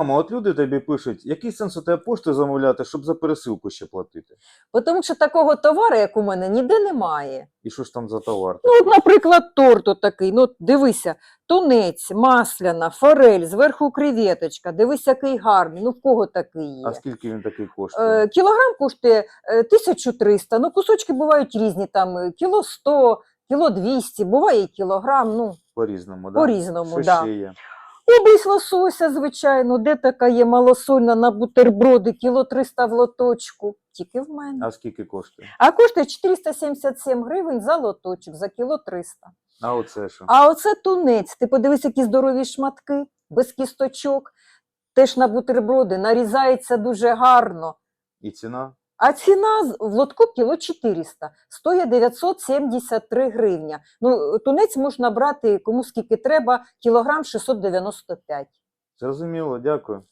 Мамо, от люди тобі пишуть, який сенс у тебе пошти замовляти, щоб за пересилку ще платити? Бо Тому що такого товару, як у мене, ніде немає. І що ж там за товар? Ну, от, наприклад, торт отакий. Ну, дивися, тунець, масляна, форель, зверху креветочка. Дивись, який гарний. Ну, в кого такий є? А скільки він такий коштує? Е, Кілограм коштує е, 1300, ну кусочки бувають різні, там е, кіло 100, кіло 200, буває і кілограм, ну, По-різному, да? по-різному, Що да. Є? Лосося, звичайно, де така є малосольна на бутерброди, кіло 300 в лоточку, тільки в мене. А скільки коштує? А коштує 477 гривень за лоточок, за кіло 300. А оце що? А оце тунець, ти подивись, які здорові шматки, без кісточок, теж на бутерброди, нарізається дуже гарно. І ціна? А ціна в лотку кіло 400, стоїть 973 гривня. Ну, тунець можна брати кому скільки треба, кілограм 695. Зрозуміло, дякую.